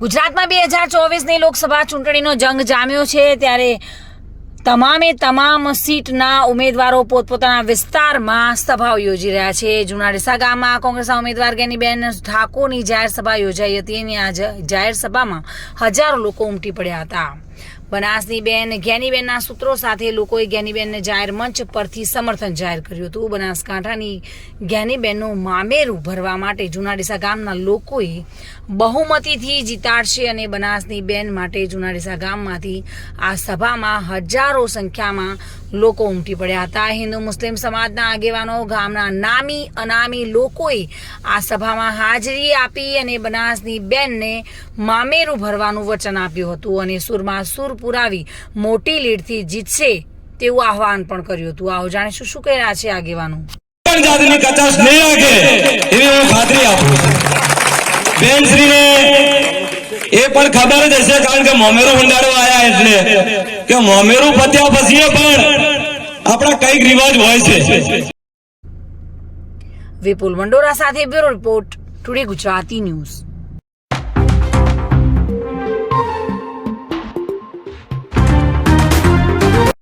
ગુજરાતમાં બે હજાર ચોવીસની લોકસભા ચૂંટણીનો જંગ જામ્યો છે, ત્યારે તમામે તમામ સીટના ઉમેદવારો પોતપોતાના વિસ્તારમાં સભાઓ યોજી રહ્યા છે. જૂના ડીસા ગામમાં કોંગ્રેસના ઉમેદવાર ગેનીબેન ઠાકોરની જાહેર સભા યોજાઈ હતી અને આ જાહેર સભામાં હજારો લોકો ઉમટી પડ્યા હતા. બનાસની બેન જ્ઞાનીબેનના સૂત્રો સાથે લોકોએ જ્ઞાનીબેનને જાહેર મંચ પરથી સમર્થન જાહેર કર્યું હતું. બનાસકાંઠાની જ્ઞાનીબેનનું મામેરું ભરવા માટે જુનાડીસા ગામના લોકોએ બહુમતીથી જીતાડશે અને બનાસની બેન માટે જુનાડીસા ગામમાંથી આ સભામાં હજારો સંખ્યામાં લોકો ઉમટી પડ્યા હતા. હિન્દુ મુસ્લિમ સમાજના આગેવાનો ગામના નામી અનામી લોકોએ આ સભામાં હાજરી આપી અને બનાસની બેનને મામેરું ભરવાનું વચન આપ્યું હતું અને સુરમાં સુર પુરાવી મોટી લીડથી જીતશે તેવું આહવાન પણ કર્યું હતું. આવો જાણીશું શું કહી રહ્યા છે આગેવાનો. જાતની કચાશ નહીં રાખે એવી હું ખાતરી આપું છું. બેનશ્રીને એ પણ ખબર જ હશે કારણ કે મોમેરું ભંડારો આવ્યા એટલે. કે મોમેરું પત્યા પછી પણ આપણા કંઈક રિવાજ હોય છે. વિપુલ મંડોરા સાથે bureau report, today Gujarati news.